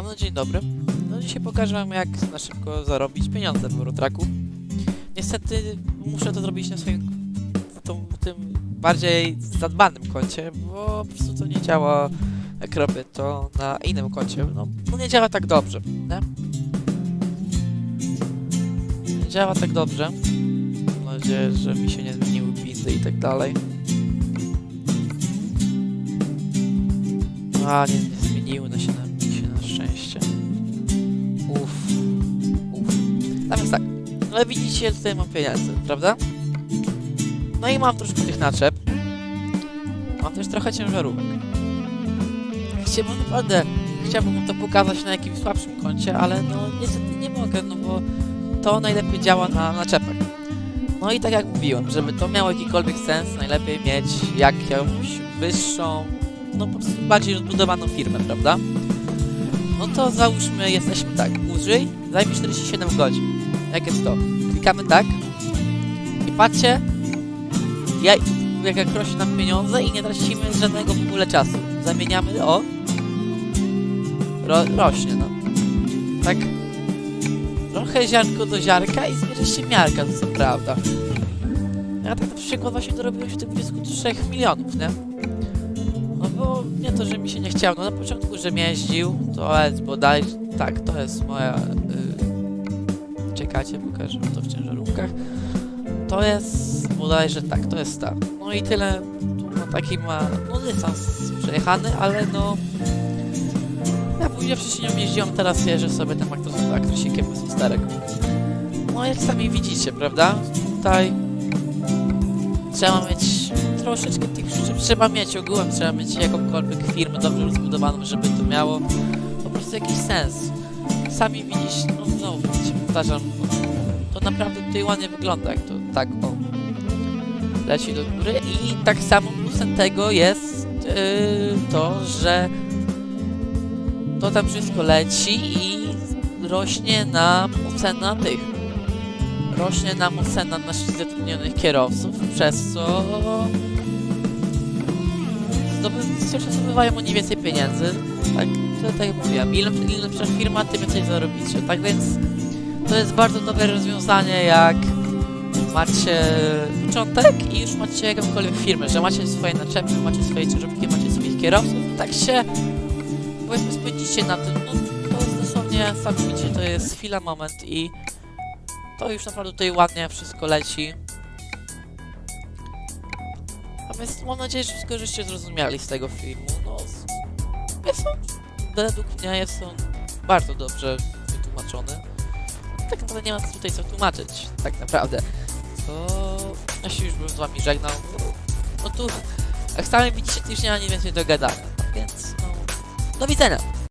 Ano, dzień dobry. No dzisiaj pokażę wam jak na szybko zarobić pieniądze w Eurotraku. Niestety muszę to zrobić na swoim tą, tym bardziej zadbanym koncie, bo po prostu to nie działa jak robię to na innym koncie. No, no nie działa tak dobrze, nie? Nie działa tak dobrze. Mam nadzieję, że mi się nie zmieniły pizdy i tak dalej. A, nie, nie zmieniły na mi się ale widzicie, tutaj mam pieniądze, prawda? No i mam troszkę tych naczep. Mam też trochę ciężarówek. Chciałbym naprawdę, chciałbym to pokazać na jakimś słabszym koncie, ale no niestety nie mogę, no bo to najlepiej działa na naczepach. No i tak jak mówiłem, żeby to miało jakikolwiek sens, najlepiej mieć jakąś wyższą, no po prostu bardziej rozbudowaną firmę, prawda? No to załóżmy, jesteśmy tak, użyj, zajmie 47 godzin. Jak jest to? Klikamy tak i patrzcie, ja, jak, rośnie nam pieniądze i nie tracimy żadnego w ogóle czasu. Zamieniamy, o, ro, rośnie nam. Tak, trochę ziarnko do ziarka i zbierze się miarka, to jest prawda. Ja tak na przykład właśnie dorobiłem się tych 23 milionów, nie? No bo nie to, że mi się nie chciało. No na początku, że jeździł, to jest bodaj... Tak, to jest moja... Yy... Pokażę wam to w ciężarówkach. To jest bodajże tak, to jest ta. No i tyle. Ma taki ma... No dystans przejechany, ale no... Ja później wcześniej nią jeździłem, teraz jeżdżę sobie tym aktorsikiem z starego. No jak sami widzicie, prawda? Tutaj trzeba mieć troszeczkę tych rzeczy, trzeba mieć ogółem, trzeba mieć jakąkolwiek firmę dobrze rozbudowaną, żeby to miało po prostu jakiś sens. Sami widzicie, no powtarzam, to naprawdę tutaj ładnie wygląda, jak to tak o leci do góry i tak samo plusem tego jest yy, to, że to tam wszystko leci i rośnie nam ocena tych rośnie nam ocena naszych zatrudnionych kierowców, przez co zdoby- zdobywają oni więcej pieniędzy. Tak, to tak jak mówiłem, ile, ile lepsza firma, tym więcej zarobicie. Tak więc to jest bardzo dobre rozwiązanie, jak macie początek i już macie jakąkolwiek firmę, że macie swoje naczepy, macie swoje ciężarówki, macie swoich kierowców, tak się powiedzmy spędzicie na tym, no to jest dosłownie, sami widzicie, to jest chwila, moment i to już naprawdę tutaj ładnie wszystko leci. A więc mam nadzieję, że wszystko żeście zrozumieli z tego filmu. No, jest on, według mnie jest on bardzo dobrze wytłumaczony. Tak naprawdę nie ma tutaj co tłumaczyć, tak naprawdę. To ja się już bym z wami żegnał. No, tu, jak sami widzicie, już nie ma więcej do gadania. Więc no, do widzenia!